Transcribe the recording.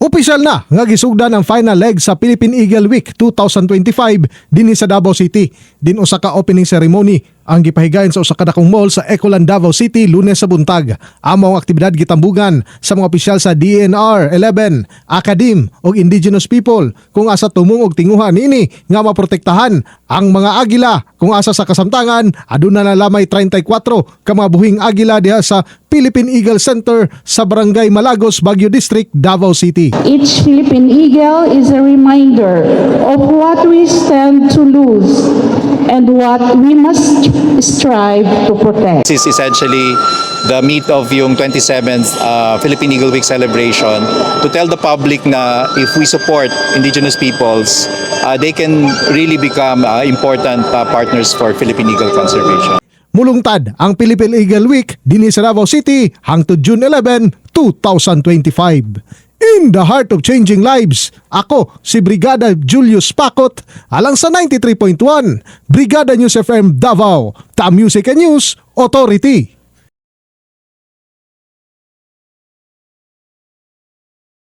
Opisyal na nga gisugdan ang final leg sa Philippine Eagle Week 2025 dinhi sa Davao City. Din usa ka opening ceremony ang gipahigayon sa usa ka dakong mall sa Ecoland Davao City Lunes sa buntag. Amo ang aktibidad gitambugan sa mga opisyal sa DNR 11, Akadim ug indigenous people kung asa tumong og tinguhan ini nga maprotektahan ang mga agila kung asa sa kasamtangan aduna na lamay 34 ka mga buhing agila diha sa Philippine Eagle Center sa Barangay Malagos, Baguio District, Davao City. Each Philippine Eagle is a reminder of what we stand to lose and what we must strive to protect. This is essentially the meat of yung 27th uh, Philippine Eagle Week celebration to tell the public na if we support indigenous peoples, uh, they can really become uh, important uh, partners for Philippine Eagle conservation. Mulungtad ang Philippine Eagle Week dinhi sa Davao City hangtod June 11, 2025. In the heart of changing lives, ako si Brigada Julius Pakot alang sa 93.1 Brigada News FM Davao, The Music and News Authority.